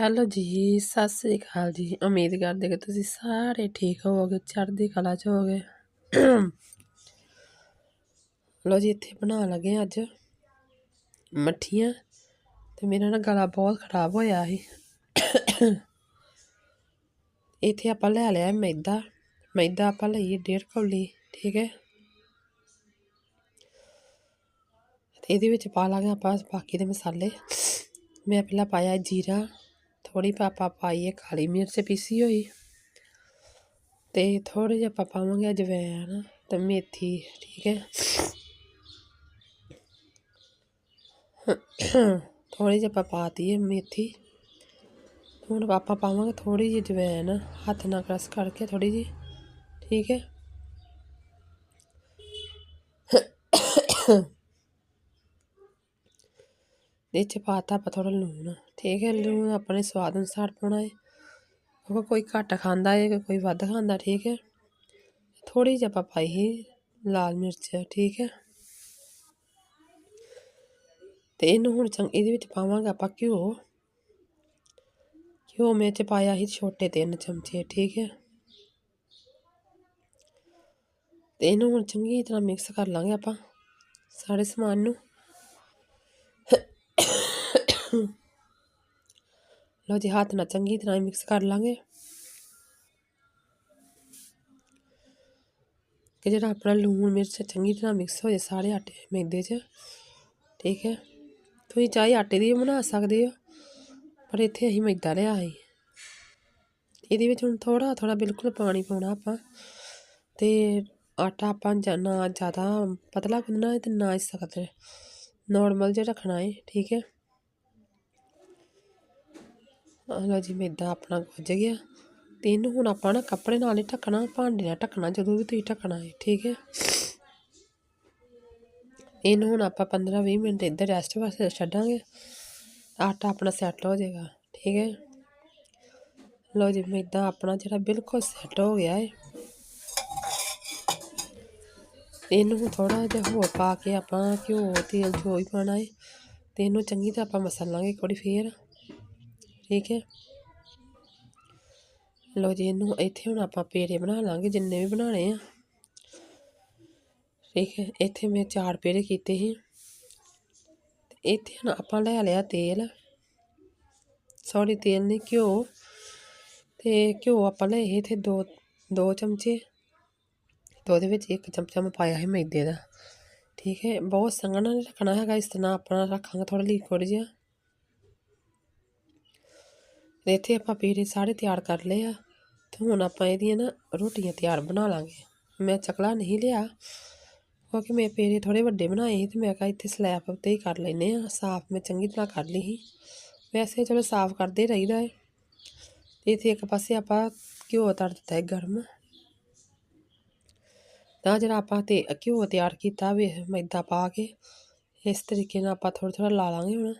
Hello ਜੀ, ਸਤਿ ਸ੍ਰੀ ਅਕਾਲ ਜੀ। ਉਮੀਦ ਕਰਦੇ ਕਿ ਤੁਸੀਂ ਸਾਰੇ ਠੀਕ ਹੋਵੋਗੇ, ਚੜ੍ਹਦੀ ਕਲਾ 'ਚ ਹੋਵੋਗੇ। ਲੋ ਜੀ, ਇੱਥੇ ਬਣਾ ਲੱਗੇ ਅੱਜ ਮੱਠੀਆਂ ਤੇ ਮੇਰਾ ਨਾ ਗਲਾ ਬਹੁਤ ਖਰਾਬ ਹੋਇਆ ਸੀ। ਇੱਥੇ ਆਪਾਂ ਲੈ ਲਿਆ ਮੈਦਾ। ਮੈਦਾ ਆਪਾਂ ਲਈਏ ਡੇਢ ਕੌਲੀ, ਠੀਕ ਹੈ। ਤੇ ਇਹਦੇ ਵਿੱਚ ਪਾ ਲਾਂਗੇ ਆਪਾਂ ਬਾਕੀ ਦੇ ਮਸਾਲੇ। ਮੈਂ ਪਹਿਲਾਂ ਪਾਇਆ ਜੀਰਾ ਥੋੜੀ ਪਾਪਾ ਪਾਈਏ ਕਾਲੀ ਮਿਰਚ ਪੀਸੀ ਹੋਈ ਤੇ ਥੋੜੇ ਜਿਹਾ ਆਪਾਂ ਪਾਵਾਂਗੇ ਅਜਵਾਇਣ ਤੇ ਮੇਥੀ ਠੀਕ ਹੈ ਥੋੜੀ ਜਿਹੀ ਆਪਾਂ ਪਾਤੀ ਹੈ ਮੇਥੀ ਹੁਣ ਆਪਾਂ ਪਾਵਾਂਗੇ ਥੋੜੀ ਜਿਹੀ ਅਜਵਾਇਣ ਹੱਥ ਨਾਲ ਕ੍ਰਸ਼ ਕਰਕੇ ਥੋੜੀ ਜਿਹੀ ਠੀਕ ਹੈ ਇਹ ਚ ਪਾਤਾ ਆਪਾਂ ਥੋੜਾ ਲੂਣ। ਠੀਕ ਹੈ ਲੂਣ ਆਪਣੇ ਸਵਾਦ ਅਨੁਸਾਰ ਪਾਉਣਾ ਹੈ। ਉਹ ਕੋਈ ਘੱਟ ਖਾਂਦਾ ਹੈ ਕੋਈ ਵੱਧ ਖਾਂਦਾ ਠੀਕ ਹੈ। ਥੋੜੀ ਜਿਹੀ ਆਪਾਂ ਪਾਈ ਹੀ ਲਾਲ ਮਿਰਚ ਠੀਕ ਹੈ। ਤੇ ਇਹਨੂੰ ਹੁਣ ਚੰਗ ਇਹਦੇ ਵਿੱਚ ਪਾਵਾਂਗੇ ਆਪਾਂ ਘਿਓ। ਘਿਓ ਮੈਂ ਚ ਪਾਇਆ ਸੀ ਛੋਟੇ ਤਿੰਨ ਚਮਚੇ ਠੀਕ ਹੈ। ਤੇ ਇਹਨੂੰ ਹੁਣ ਚੰਗੀ ਤਰ੍ਹਾਂ ਮਿਕਸ ਕਰ ਲਾਂਗੇ ਆਪਾਂ ਸਾਰੇ ਸਮਾਨ ਨੂੰ। ਲਓ ਜੀ, ਹੱਥ ਨਾਲ ਚੰਗੀ ਤਰ੍ਹਾਂ ਮਿਕਸ ਕਰ ਲਾਂਗੇ। ਕਿ ਜਿਹੜਾ ਆਪਣਾ ਲੂਣ ਮਿਰਚ ਚੰਗੀ ਤਰ੍ਹਾਂ ਮਿਕਸ ਹੋ ਜਾਏ ਸਾਰੇ ਆਟੇ ਮੈਦੇ 'ਚ, ਠੀਕ ਹੈ? ਤੁਸੀਂ ਚਾਹੇ ਆਟੇ ਦੀ ਬਣਾ ਸਕਦੇ ਹੋ, ਪਰ ਇੱਥੇ ਅਸੀਂ ਮੈਦਾ ਲਿਆ ਹੈ ਇਹਦੇ ਵਿੱਚ ਹੁਣ ਥੋੜਾ ਥੋੜਾ ਬਿਲਕੁਲ ਪਾਣੀ ਪਾਉਣਾ ਆਪਾਂ। ਤੇ ਆਟਾ ਆਪਾਂ ਨਾ ਜ਼ਿਆਦਾ ਪਤਲਾ ਗੁੰਨਣਾ ਹੈ ਤੇ ਨਾ ਇਸ ਸਖਤ ਨਾਰਮਲ ਜਿਹਾ ਰੱਖਣਾ ਹੈ, ਠੀਕ ਹੈ? ਲਓ ਜੀ ਮੈਦਾ ਆਪਣਾ ਗੁੱਝ ਗਿਆ। ਤੇ ਇਹਨੂੰ ਹੁਣ ਆਪਾਂ ਨਾ ਕੱਪੜੇ ਨਾਲ ਹੀ ਢੱਕਣਾ, ਭਾਂਡੇ ਨਾਲ ਢੱਕਣਾ, ਜਦੋਂ ਵੀ ਤੁਸੀਂ ਢੱਕਣਾ ਹੈ, ਠੀਕ ਹੈ? ਇਹਨੂੰ ਹੁਣ ਆਪਾਂ 15-20 ਮਿੰਟ ਇੱਧਰ ਰੈਸਟ ਵਾਸਤੇ ਛੱਡਾਂਗੇ। ਆਟਾ ਆਪਣਾ ਸੈੱਟ ਹੋ ਜਾਏਗਾ, ਠੀਕ ਹੈ? ਲਓ ਜੀ ਮੈਦਾ ਆਪਣਾ ਜਿਹੜਾ ਬਿਲਕੁਲ ਸੈੱਟ ਹੋ ਗਿਆ ਹੈ। ਇਹਨੂੰ ਥੋੜਾ ਜਿਹਾ ਹੋਰ ਪਾ ਕੇ ਆਪਾਂ ਘਿਓ, ਤੇਲ ਜੋ ਹੀ ਪਾਣਾ ਹੈ, ਤੇ ਇਹਨੂੰ ਚੰਗੀ ਤਰ੍ਹਾਂ ਆਪਾਂ ਮਸਾਲਾਂਗੇ ਕੋੜੀ ਫੇਰ। ਠੀਕ ਹੈ। ਲੋ ਜੀ, ਇਹਨੂੰ ਇੱਥੇ ਹੁਣ ਆਪਾਂ ਪੇੜੇ ਬਣਾ ਲਾਂਗੇ, ਜਿੰਨੇ ਵੀ ਬਣਾਣੇ ਆ। ਠੀਕ ਹੈ, ਇੱਥੇ ਮੈਂ ਚਾਰ ਪੇੜੇ ਕੀਤੇ ਸੀ। ਇੱਥੇ ਹੁਣ ਆਪਾਂ ਲੈ ਲਿਆ ਤੇਲ। ਸੌਰੀ, ਤੇਲ ਨੇ ਘਿਓ। ਤੇ ਘਿਓ ਆਪਾਂ ਲਏ ਇੱਥੇ ਦੋ ਦੋ ਚਮਚੇ। ਤੇ ਉਹਦੇ ਵਿੱਚ ਇੱਕ ਚਮਚਾ ਮੈਂ ਪਾਇਆ ਹੈ ਮੈਦੇ ਦਾ। ਠੀਕ ਹੈ, ਬਹੁਤ ਸੰਘਣਾ ਨਹੀਂ ਰੱਖਣਾ ਹੈਗਾ, ਇਸ ਤਰ੍ਹਾਂ ਆਪਣਾ ਰੱਖਾਂਗੇ ਥੋੜਾ ਲਿਕਵਿਡ ਜਿਹਾ। ਇੱਥੇ ਆਪਾਂ ਪੇੜੇ ਸਾਰੇ ਤਿਆਰ ਕਰ ਲਏ ਆ ਤੇ ਹੁਣ ਆਪਾਂ ਇਹਦੀਆਂ ਨਾ ਰੋਟੀਆਂ ਤਿਆਰ ਬਣਾ ਲਾਂਗੇ। ਮੈਂ ਚਕਲਾ ਨਹੀਂ ਲਿਆ, ਕਿਉਂਕਿ ਮੈਂ ਪੇੜੇ ਥੋੜੇ ਵੱਡੇ ਬਣਾਏ ਸੀ ਤੇ ਮੈਂ ਕਿਹਾ ਇੱਥੇ ਸਲੈਬ ਉੱਤੇ ਹੀ ਕਰ ਲੈਨੇ ਆ ਸਾਫ਼ ਮੈਂ ਚੰਗੀ ਤਰ੍ਹਾਂ ਕਰ ਲਈ ਸੀ। ਵੈਸੇ ਚਲੋ ਸਾਫ਼ ਕਰਦੇ ਰਹੀਦਾ ਹੈ। ਇੱਥੇ ਇੱਕ ਪਾਸੇ ਆਪਾਂ ਘਿਓ ਤਰ ਦਿੱਤਾ ਹੈ ਗਰਮ। ਤਾਂ ਜਿਹੜਾ ਆਪਾਂ ਤੇ ਘਿਓ ਤਿਆਰ ਕੀਤਾ ਵੇ, ਮੈਦਾ ਪਾ ਕੇ, ਇਸ ਤਰੀਕੇ ਨਾਲ ਆਪਾਂ ਥੋੜਾ ਥੋੜਾ ਲਾ ਲਾਂਗੇ ਹੁਣ।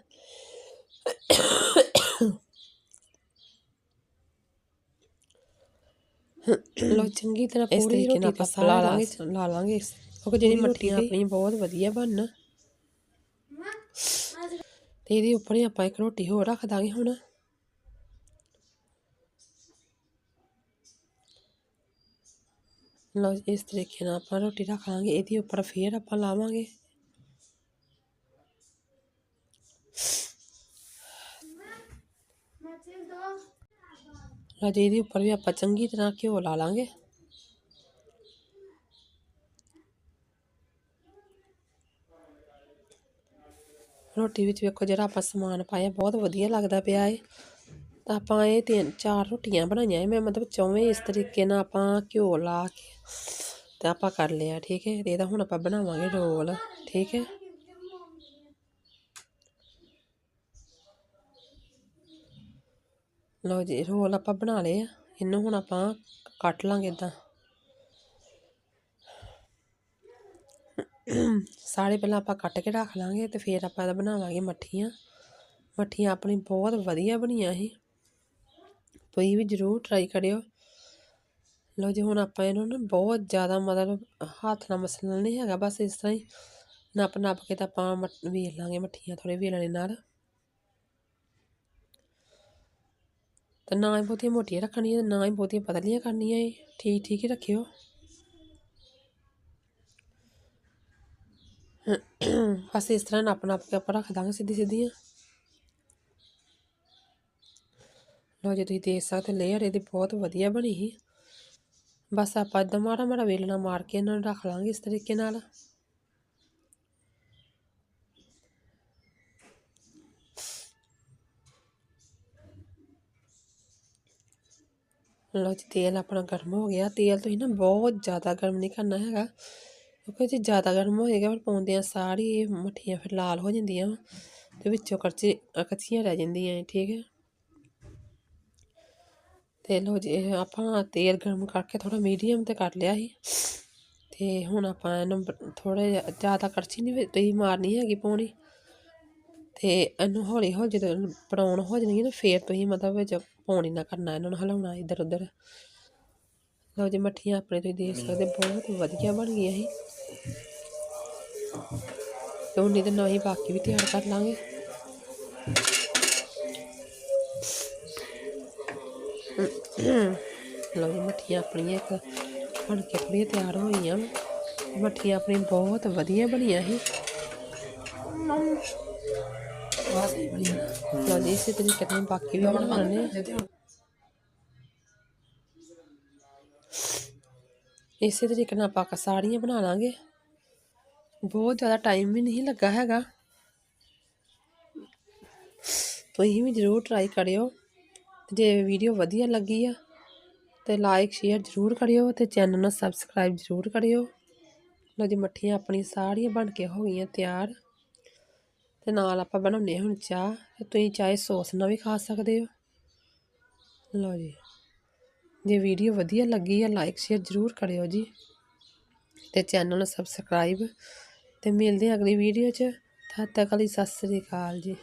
ਲੋ ਚੰਗੀ ਤਰ੍ਹਾਂ ਇਸ ਤਰੀਕੇ ਨਾਲ ਆਪਾਂ ਲਾ ਲਾਂਗੇ ਲਾ ਲਾਂਗੇ ਕਿਉਂਕਿ ਜਿਹੜੀ ਮੱਠੀਆਂ ਆਪਣੀ ਬਹੁਤ ਵਧੀਆ ਬਣਨ ਤੇ ਇਹਦੇ ਉੱਪਰ ਹੀ ਆਪਾਂ ਇੱਕ ਰੋਟੀ ਹੋਰ ਰੱਖ ਦਾਂਗੇ ਹੁਣ। ਲੋ ਇਸ ਤਰੀਕੇ ਨਾਲ ਆਪਾਂ ਰੋਟੀ ਰੱਖ ਲਾਂਗੇ ਇਹਦੇ ਉੱਪਰ ਫੇਰ ਆਪਾਂ ਲਾਵਾਂਗੇ। ਲੋ ਇਹਦੇ ਉੱਪਰ ਵੀ ਆਪਾਂ ਚੰਗੀ ਤਰ੍ਹਾਂ ਘਿਓ ਲਾ ਲਾਂਗੇ। ਰੋਟੀ ਵਿੱਚ ਵੇਖੋ ਜਿਹੜਾ ਆਪਾਂ ਸਮਾਨ ਪਾਇਆ, ਬਹੁਤ ਵਧੀਆ ਲੱਗਦਾ ਪਿਆ ਏ ਤਾਂ ਆਪਾਂ ਇਹ ਤਿੰਨ ਚਾਰ ਰੋਟੀਆਂ ਬਣਾਈਆਂ ਏ ਮੈਂ ਮਤਲਬ ਚੌਵੇਂ ਇਸ ਤਰੀਕੇ ਨਾਲ ਆਪਾਂ ਘਿਓ ਲਾ ਕੇ ਤਾਂ ਆਪਾਂ ਕਰ ਲਿਆ, ਠੀਕ ਹੈ? ਇਹਦਾ ਹੁਣ ਆਪਾਂ ਬਣਾਵਾਂਗੇ ਰੋਲ, ਠੀਕ ਹੈ? ਲਓ ਜੀ, ਰੋਲ ਆਪਾਂ ਬਣਾ ਲਏ ਆ। ਇਹਨੂੰ ਹੁਣ ਆਪਾਂ ਕੱਟ ਲਾਂਗੇ ਇਦਾਂ ਸਾਰੇ ਪਹਿਲਾਂ ਆਪਾਂ ਕੱਟ ਕੇ ਰੱਖ ਲਾਂਗੇ ਤੇ ਫਿਰ ਆਪਾਂ ਇਹਦਾ ਬਣਾਵਾਂਗੇ ਮੱਠੀਆਂ। ਮੱਠੀਆਂ ਆਪਣੀ ਬਹੁਤ ਵਧੀਆ ਬਣੀਆਂ ਸੀ। ਤੁਸੀਂ ਵੀ ਜ਼ਰੂਰ ਟਰਾਈ ਕਰਿਓ। ਲਓ ਜੀ, ਹੁਣ ਆਪਾਂ ਇਹਨੂੰ ਨਾ ਬਹੁਤ ਜ਼ਿਆਦਾ ਮਤਲਬ ਹੱਥ ਨਾਲ ਮਸਲਣਾ ਨਹੀਂ ਹੈਗਾ, ਬਸ ਇਸ ਤਰ੍ਹਾਂ ਹੀ ਨੱਪ ਨੱਪ ਕੇ ਤਾਂ ਆਪਾਂ ਵੇਲ ਲਾਂਗੇ ਮੱਠੀਆਂ ਥੋੜੇ ਵੇਲਣੇ ਨਾਲ। ਤੇ ਨਾ ਹੀ ਬਹੁਤੀਆਂ ਮੋਟੀਆਂ ਰੱਖਣੀਆਂ, ਨਾ ਹੀ ਬਹੁਤੀਆਂ ਪਤਲੀਆਂ ਕਰਨੀਆਂ ਏ। ਠੀਕ ਠੀਕ ਹੀ ਰੱਖਿਓ। ਬਸ ਇਸ ਤਰ੍ਹਾਂ ਨੱਪ ਨੱਪ ਕੇ ਆਪਾਂ ਰੱਖ ਦਾਂਗੇ ਸਿੱਧੀ ਸਿੱਧੀਆਂ। ਲਓ ਜੇ, ਤੁਸੀਂ ਦੇਖ ਸਕਦੇ ਲੇਅਰ ਇਹਦੀ ਬਹੁਤ ਵਧੀਆ ਬਣੀ ਸੀ। ਬਸ ਆਪਾਂ ਇਦਾਂ ਮਾੜਾ ਮਾੜਾ ਵੇਲਣਾ ਮਾਰ ਕੇ ਇਹਨਾਂ ਨੂੰ ਰੱਖ ਲਾਂਗੇ ਇਸ ਤਰੀਕੇ ਨਾਲ। ਲਓ ਜੀ, ਤੇਲ ਆਪਣਾ ਗਰਮ ਹੋ ਗਿਆ। ਤੇਲ ਤੁਸੀਂ ਨਾ ਬਹੁਤ ਜ਼ਿਆਦਾ ਗਰਮ ਨਹੀਂ ਕਰਨਾ ਹੈਗਾ। ਕਿਉਂਕਿ ਜੇ ਜ਼ਿਆਦਾ ਗਰਮ ਹੋ ਜਾਏਗਾ ਫਿਰ ਪਾਉਂਦਿਆਂ ਸਾਰੀ ਇਹ ਮੱਠੀਆਂ ਫਿਰ ਲਾਲ ਹੋ ਜਾਂਦੀਆਂ ਵਾਂ ਤੇ ਵਿੱਚੋਂ ਕੜਚੀ ਕੱਚੀਆਂ ਰਹਿ ਜਾਂਦੀਆਂ ਠੀਕ ਹੈ। ਤੇ ਲਓ ਜੀ ਆਪਾਂ ਤੇਲ ਗਰਮ ਕਰਕੇ ਥੋੜਾ ਮੀਡੀਅਮ ਤੇ ਕਰ ਲਿਆ ਸੀ। ਤੇ ਹੁਣ ਆਪਾਂ ਇਹਨੂੰ ਥੋੜਾ ਜ਼ਿਆਦਾ ਕੜਛੀ ਨਹੀਂ ਤੁਸੀਂ ਮਾਰਨੀ ਹੈਗੀ ਪਾਉਣੀ ਤੇ ਇਹਨੂੰ ਹੌਲੀ ਹੌਲੀ ਜਦੋਂ ਬਰਾਉਨ ਹੋ ਜਾਣੀ ਨਾ, ਫੇਰ ਤੁਸੀਂ ਮਤਲਬ ਵਿੱਚ ਫੋਨ ਹੀ ਨਾ ਕਰਨਾ, ਇਹਨਾਂ ਨੂੰ ਹਿਲਾਉਣਾ ਇੱਧਰ ਉੱਧਰ। ਲਓ ਜੀ, ਮੱਠੀਆਂ ਆਪਣੇ ਤੁਸੀਂ ਦੇਖ ਸਕਦੇ, ਬਹੁਤ ਵਧੀਆ ਬਣ ਗਈਆਂ ਸੀ ਤੇ ਉਨੀ ਦਿਨ ਨਾ ਬਾਕੀ ਵੀ ਤਿਆਰ ਕਰ ਲਾਂਗੇ। ਲਓ ਜੀ, ਮੱਠੀਆਂ ਆਪਣੀਆਂ ਇੱਕ ਬਣ ਕੇ ਥੋੜ੍ਹੀਆਂ ਤਿਆਰ ਹੋਈਆਂ ਵਾਂ। ਮੱਠੀਆਂ ਆਪਣੀਆਂ ਬਹੁਤ ਵਧੀਆ ਬਣੀਆਂ ਸੀ ਆਹ ਸਹੀ ਬਣੀ ਨਾ ਲਓ ਜੀ ਇਸੇ ਤਰੀਕੇ ਨਾਲ ਬਾਕੀ ਇਸੇ ਤਰੀਕੇ ਨਾਲ ਆਪਾਂ ਸਾੜੀਆਂ ਬਣਾ ਲਾਂਗੇ। ਬਹੁਤ ਜ਼ਿਆਦਾ ਟਾਈਮ ਵੀ ਨਹੀਂ ਲੱਗਾ ਹੈਗਾ। ਤੁਸੀਂ ਵੀ ਜ਼ਰੂਰ ਟਰਾਈ ਕਰਿਓ। ਜੇ ਵੀਡੀਓ ਵਧੀਆ ਲੱਗੀ ਆ, ਤੇ ਲਾਈਕ ਸ਼ੇਅਰ ਜ਼ਰੂਰ ਕਰਿਓ ਤੇ ਚੈਨਲ ਨੂੰ ਸਬਸਕ੍ਰਾਈਬ ਜ਼ਰੂਰ ਕਰਿਓ। ਲਓ ਜੀ, ਮੱਠੀਆਂ ਆਪਣੀ ਸਾਰੀਆਂ ਬਣ ਕੇ ਹੋ ਗਈਆਂ ਤਿਆਰ। ਤੇ ਨਾਲ ਆਪਾਂ ਬਣਾਉਂਦੇ ਹਾਂ ਹੁਣ ਚਾਹ ਤੇ ਤੁਸੀਂ ਚਾਹੇ ਸੌਸ ਨਾਲ ਵੀ ਖਾ ਸਕਦੇ ਹੋ। ਲਓ ਜੀ। ਜੇ ਵੀਡੀਓ ਵਧੀਆ ਲੱਗੀ ਆ ਲਾਈਕ ਸ਼ੇਅਰ ਜ਼ਰੂਰ ਕਰਿਓ ਜੀ। ਤੇ ਚੈਨਲ ਨੂੰ ਸਬਸਕ੍ਰਾਈਬ ਤੇ ਮਿਲਦੇ ਹਾਂ ਅਗਲੀ ਵੀਡੀਓ 'ਚ। ਤਦ ਤੱਕ ਲਈ ਸਤਿ ਸ੍ਰੀ ਅਕਾਲ ਜੀ।